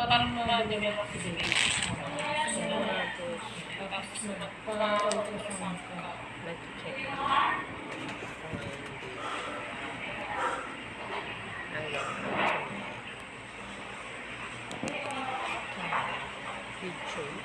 Parang mga develop ka. Nag-check. Picture.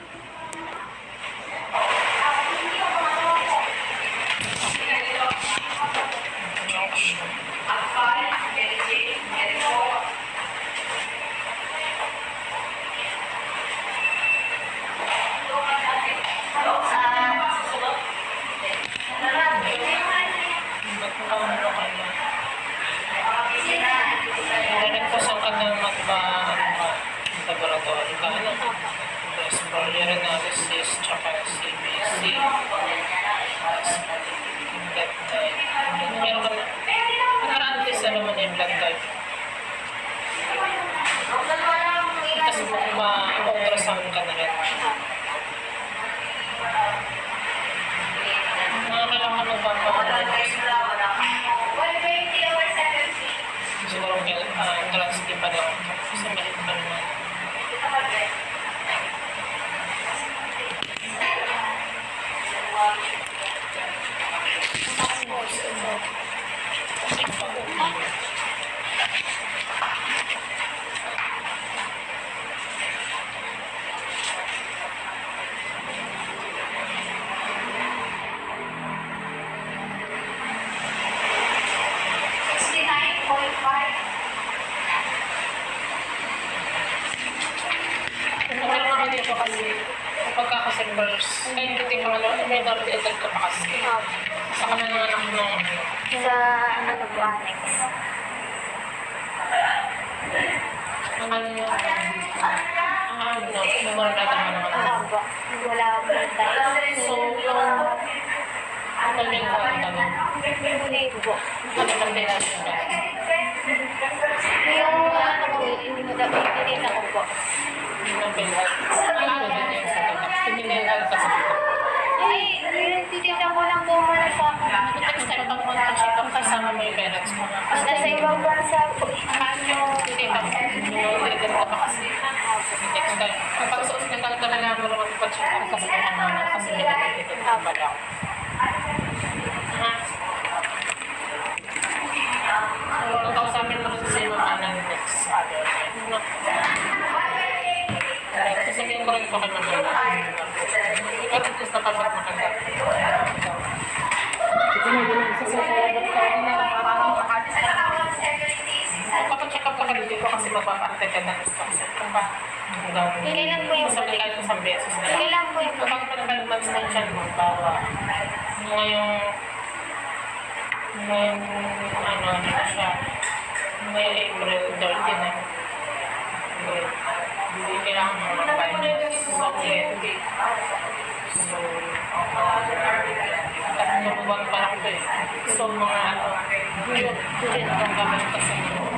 Birth, ay hindi ko ano, may dapat edad ka pa kasi. Sa kanila ng anak mo, Sa ano po, annex. ang ano yung, ang ano, yung mga natin mo naman. Opo. Wala po tayo. So, yung, ano yung mga ano, Hindi po. ano bang dinasyon ba? Yung ano po, yung pinita ko po. Yung pinag, ang yung titignan ko lang po muna sa Next time, pag mag-check up, kasama mo yung parents mo. Nasa ibang bansa po. Ano, hindi yung edad ka pa kasi. Next time, kapag sa ospital ka na lang, mo mag-check up kasi ano na, kasi edad ka pa. Ha? So, kausapin mo kasi yung mga. Kasi hindi ko rin ko kayo mag-alala. Ngayong, ngayong, ano, ano na siya, ngayong April 30 na. Hindi kailangan mo 5 months. So, tatlong buwan pa ito eh. So, mga ano, June, June ang gagawin kasi mo. Hindi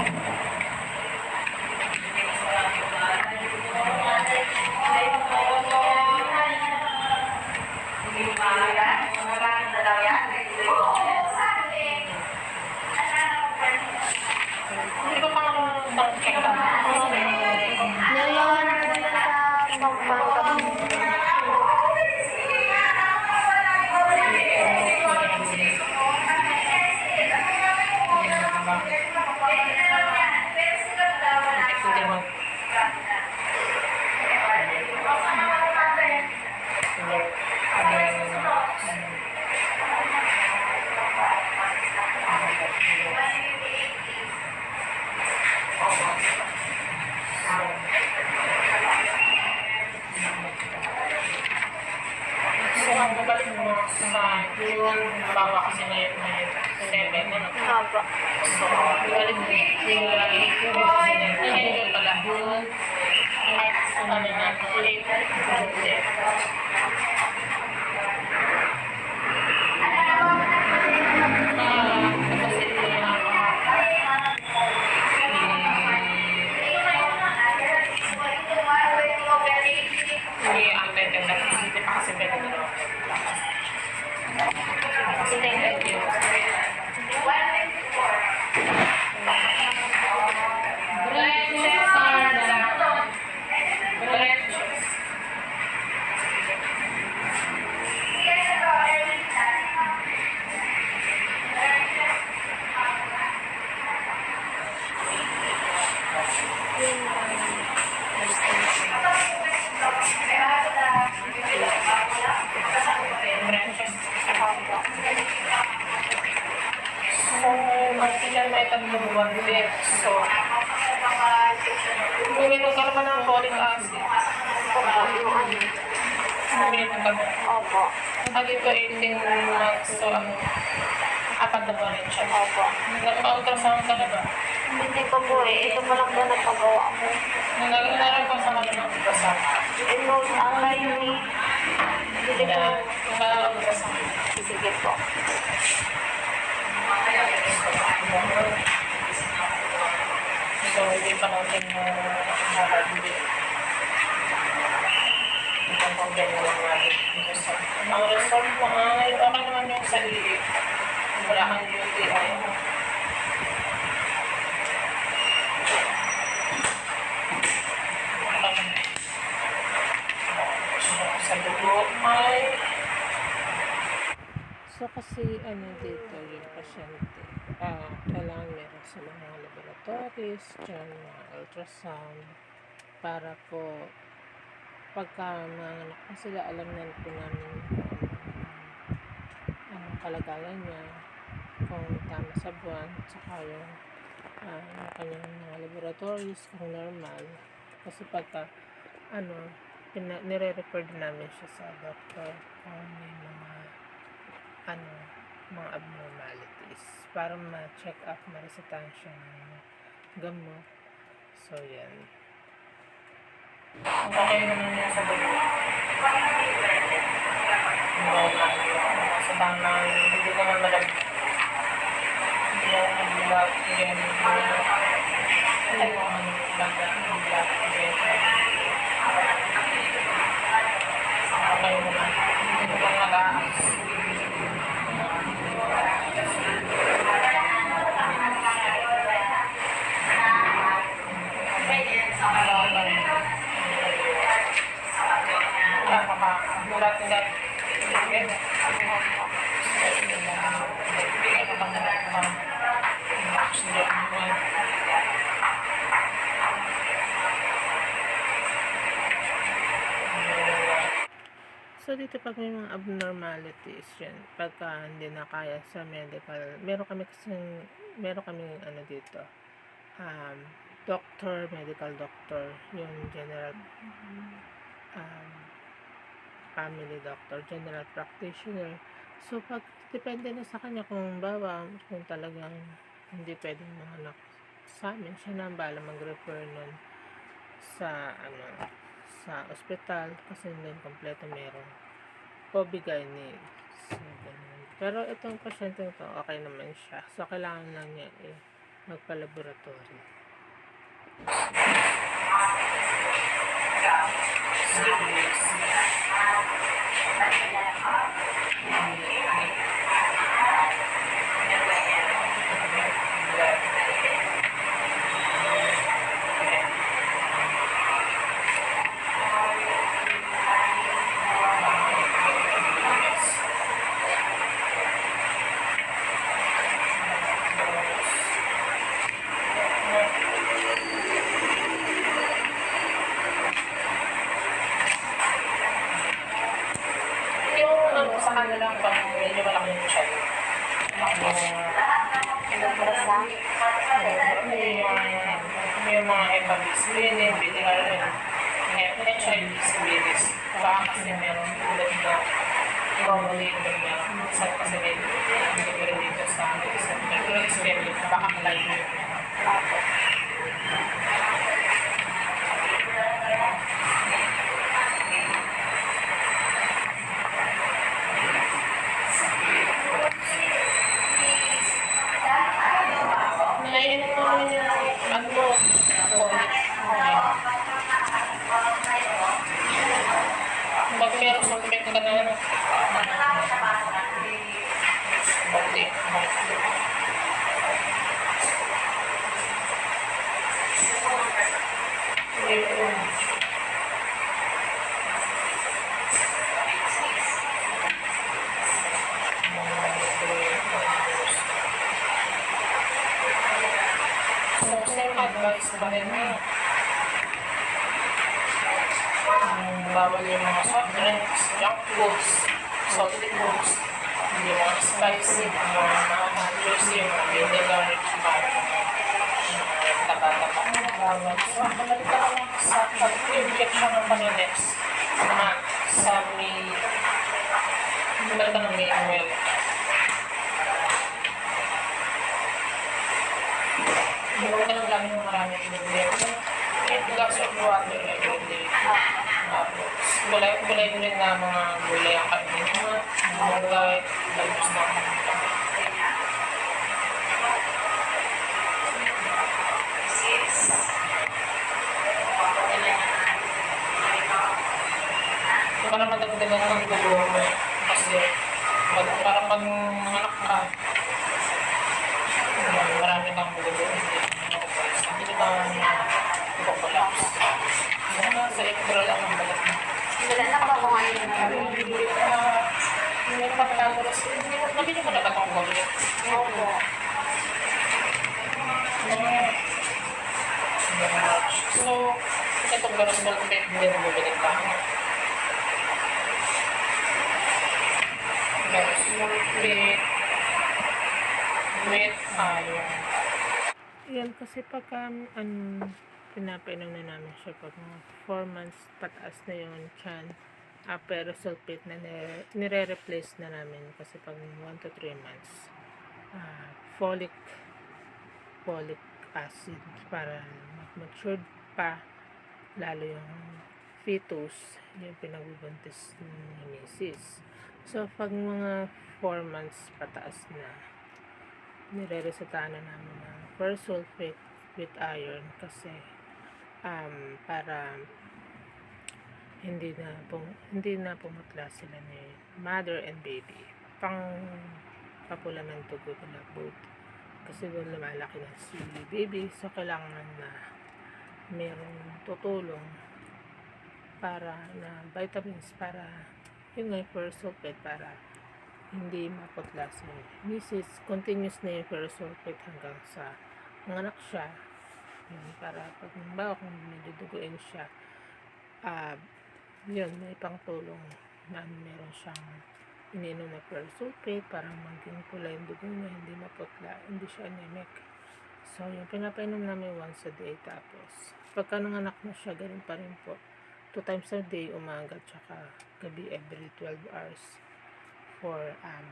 Next, ano na, late, Hindi, So, ano, apat na buwan rin siya. Opo. Nag-ultrasound ka na ba? Hindi pa po eh. Ito pa lang po nagpagawa ko. Nag-aaral ko sa mga ultrasound. Ito, ang layo ni... Hindi po. Nag-ultrasound. Sige po. So, hindi pa natin nakakabili. Ang problema lang natin. result. Ang result mo ay okay naman yung sarili. Wala kang UTI. Sa dugo may So kasi ano dito yung pasyente, ah, kailangan meron sa mga laboratories, dyan mga ultrasound, para po pagka nanganak na sila, alam na po namin kung anong kalagayan niya, kung tama sa buwan, tsaka yung yung kanyang mga laboratories, kung normal. Kasi pagka, ano, pina, nire-refer din namin siya sa doctor kung may mga ano, mga abnormalities para ma-check up, ma-resetahan siya ng gamot. So, yan. Okay naman yan sa dugo. Normal. Sa tamang, hindi naman malag. Hindi naman malag. Ay, ano, malag, malag, again. Okay pag may mga abnormalities yan, pagka hindi na kaya sa medical, meron kami kasing, meron kami ano dito, um, doctor, medical doctor, yung general, um, family doctor, general practitioner. So, pag, depende na sa kanya kung bawa, kung talagang hindi pwedeng manganak sa amin, siya na ang bala mag-refer nun sa, ano, sa ospital kasi hindi kompleto meron po bigay ni pero itong pasyente to okay naman siya. So kailangan lang niya eh magpa-laboratory. Yung kanila pag medyo malaki yung siya. May mga, may mga hepatitis, BTR, HIV, syphilis. Baka kasi meron ulit na ulit na sa kasi may may dito sa amin. Sa pero experiment, baka malayo yun. Opo. Ngayon mo ano mo, Pag meron sumakit ka na ano. Bakti. Advice pa rin. Um, bawal yung mga soft drinks, junk foods, salty foods, yung mga spicy, yung mga juicy, yung mga vinegar, tsaka tawag. So, bumalik ka lang sa pag-injection ng Panilex na sa may bumalik ka ng may oil. Bumalik ka ng gamit ng marami pinagdip. Eight glass of water every day. Tapos, gulay, gulay mo rin na mga gulay ang mo. Mga gulay, labos na. Para madagdagan ng dugo mo. Kasi, para pag nanganak ka, yun, marami kang dugo. Wala na ba kung ano yun? Hindi mo patatalos. Nabili mo na ba itong gawin? Opo. So, itong ganun mo ulit, hindi na bumili ka. Yes, with, with iron. Yan kasi pagka ano, pinapainom na namin siya pag mga 4 months pataas na yung chan ah, pero sulfate na nire- nire-replace na namin kasi pag 1 to 3 months ah, folic folic acid para matured pa lalo yung fetus yung pinagbubuntis ni misis. So pag mga 4 months pataas na nire-resetahan na namin ng sulfate with iron kasi um, para hindi na pum, hindi na pumutla sila ni mother and baby. Pang papula ng dugo nila both kasi doon lumalaki na si baby. So kailangan na merong tutulong para na vitamins para yun nga yung para hindi maputla si Mrs. Continuous na yung first sulfate hanggang sa manganak siya yun, para pag bawa kung medyo duguin siya ah yun, may pangtulong na meron siyang ininom na pearl sulfate para maging pula yung dugo niya, hindi maputla, hindi siya anemic. So, yung pinapainom namin once a day tapos pagka nanganak na siya, ganun pa rin po. Two times a day, umaga tsaka gabi every 12 hours for um,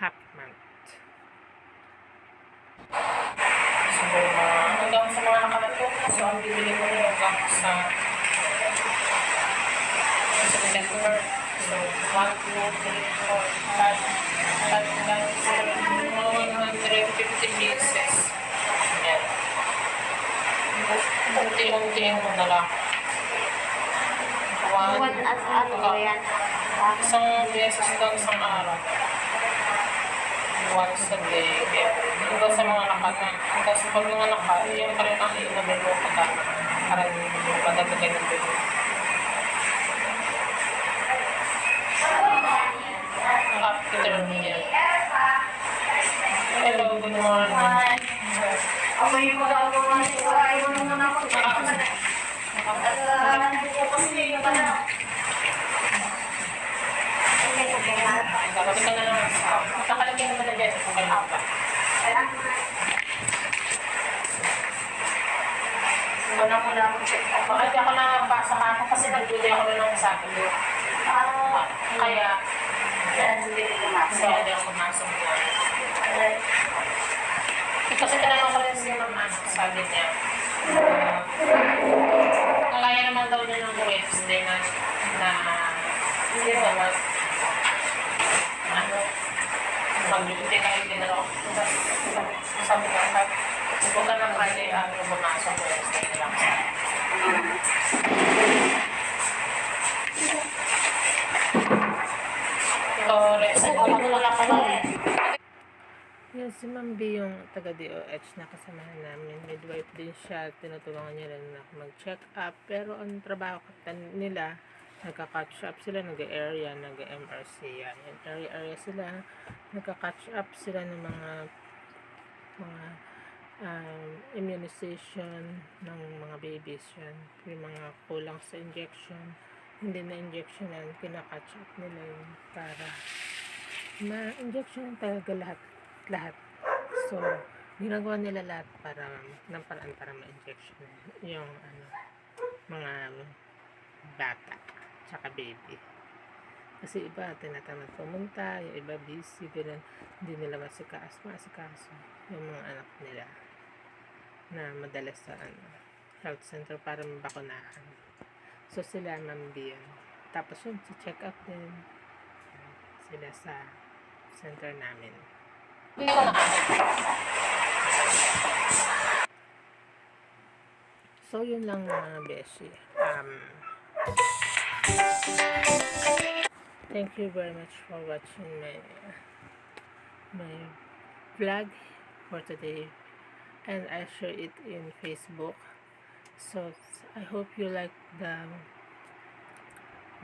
half month. So, uh, hanggang sa mga nakalatok, so ang bibili mo rin hanggang sa sa December. So, 1, 2, 3, 4, 5, 5, 6, 7, 150 pieces. Yan. Unti-untiin mo na lang. One, One as ano po yan? Isang beses daw isang araw. Once a day, every. Hanggang sa mga nakata. Tapos pag mga nakata, yung pa rin ang inumin mo pagka para madagdagan ng dugo. After niya. Hello, good morning. Ako yung magagawa niyo. Ayaw mo naman ako. Kasi yung ano. Okay, okay. Kapag ka na lang sa nakalagay naman na dyan kung kailan pa. Wala mo lang check up. Bakit ako nabasa ka nag-duty ako na ng sabi ko. Ah, Kaya, hindi ko pumasok. kaya di ako pumasok na. Kasi tinanong ko rin siya naman, sabi niya, uh, kaya naman daw niya ng Wednesday na, na, hindi naman, ano, mag-duty kayo din ako. Sabi ko, huwag ka na Friday, ano, pumasok Wednesday na lang. Ano lang pala eh. Yan, si Ma'am B yung taga DOH na kasamahan namin. Midwife din siya. Tinutulungan niya rin na mag-check up. Pero ang trabaho nila, nagka-catch up sila, nag-area, nag-MRC yan. Yan, area-area sila. Nagka-catch up sila ng mga mga um, immunization ng mga babies yan. Yung mga kulang sa injection. Hindi na injection yan, kina-catch up nila yun para na-injection talaga lahat lahat. So, ginagawa nila lahat para ng paraan para ma-injection yung ano mga bata tsaka baby. Kasi iba tinatamad pumunta yung iba busy ganun. Hindi nila masikaso masikaso yung mga anak nila na madalas sa ano health center para mabakunahan so sila yun tapos yun si check up din sila sa center namin So, yun lang mga beshi. Um, thank you very much for watching my my vlog for today. And I share it in Facebook. So, I hope you like the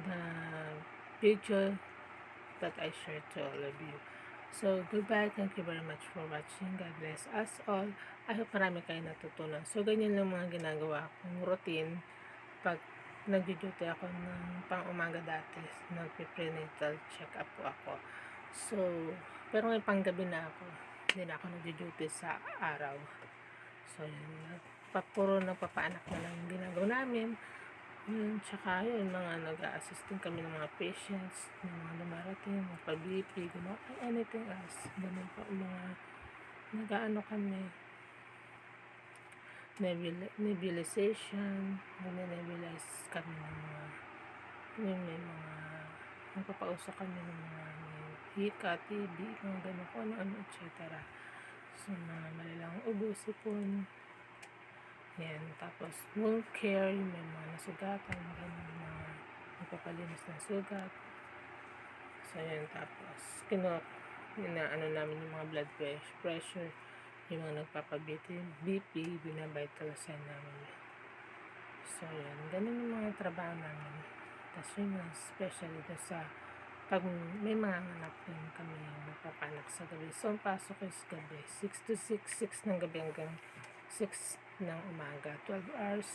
the video that I shared to all of you. So, goodbye. Thank you very much for watching. God bless us all. I hope marami kayo natutunan. So, ganyan lang mga ginagawa kong routine pag nag-duty ako ng pang umaga dati. Nag-prenatal check-up po ako. So, pero ngayon pang gabi na ako. Hindi na ako nag-duty sa araw. So, yun. Pa, puro nagpapaanak na lang ginagawa namin. Yun, tsaka yun, mga nag-a-assist din kami ng mga patients, ng mga dumarating, mga pa-BP, gano'n, anything else. Ganun po, mga nag-ano kami, nebul- nebulization, nag-nebulize kami ng mga, yun, may mga, nagpapausok kami ng mga may hika, TB, mga gano'n, kung ano-ano, etc. So, mga malalang ubo, sipon, yan, tapos wound care, yung may mga nasugatan, ganun, mga nagpapalinis ng sugat. So, yan, tapos, kino, ano namin yung mga blood pres- pressure, yung mga nagpapabiti, BP, binavital sign namin. So, yan, ganun yung mga trabaho namin. Tapos, yun nga, especially doon sa, pag may mga anak din kami napapanak sa gabi. So, ang pasok is gabi, 6 to 6, 6 ng gabi hanggang 6 ng umaga, 12 hours.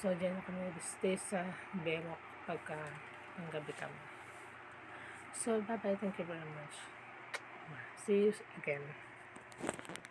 So, dyan ako nag-stay sa Bemok pagka ang gabi kami. So, bye-bye. Thank you very much. See you again.